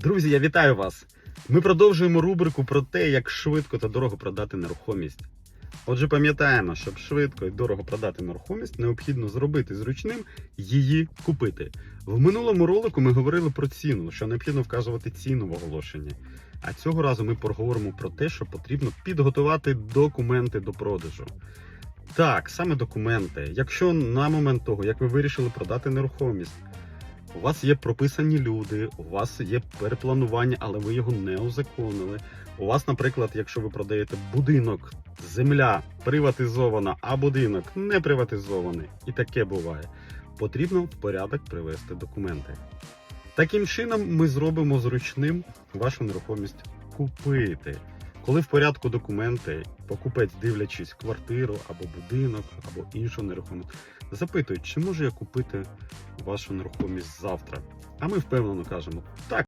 Друзі, я вітаю вас! Ми продовжуємо рубрику про те, як швидко та дорого продати нерухомість. Отже, пам'ятаємо, щоб швидко і дорого продати нерухомість, необхідно зробити зручним її купити. В минулому ролику ми говорили про ціну, що необхідно вказувати ціну в оголошенні. А цього разу ми поговоримо про те, що потрібно підготувати документи до продажу. Так, саме документи. Якщо на момент того, як ви вирішили продати нерухомість, у вас є прописані люди, у вас є перепланування, але ви його не узаконили. У вас, наприклад, якщо ви продаєте будинок, земля приватизована, а будинок не приватизований, і таке буває, потрібно в порядок привести документи. Таким чином, ми зробимо зручним вашу нерухомість купити. Коли в порядку документи, покупець, дивлячись квартиру або будинок, або іншу нерухомість, запитують, чи можу я купити вашу нерухомість завтра. А ми впевнено кажемо, так,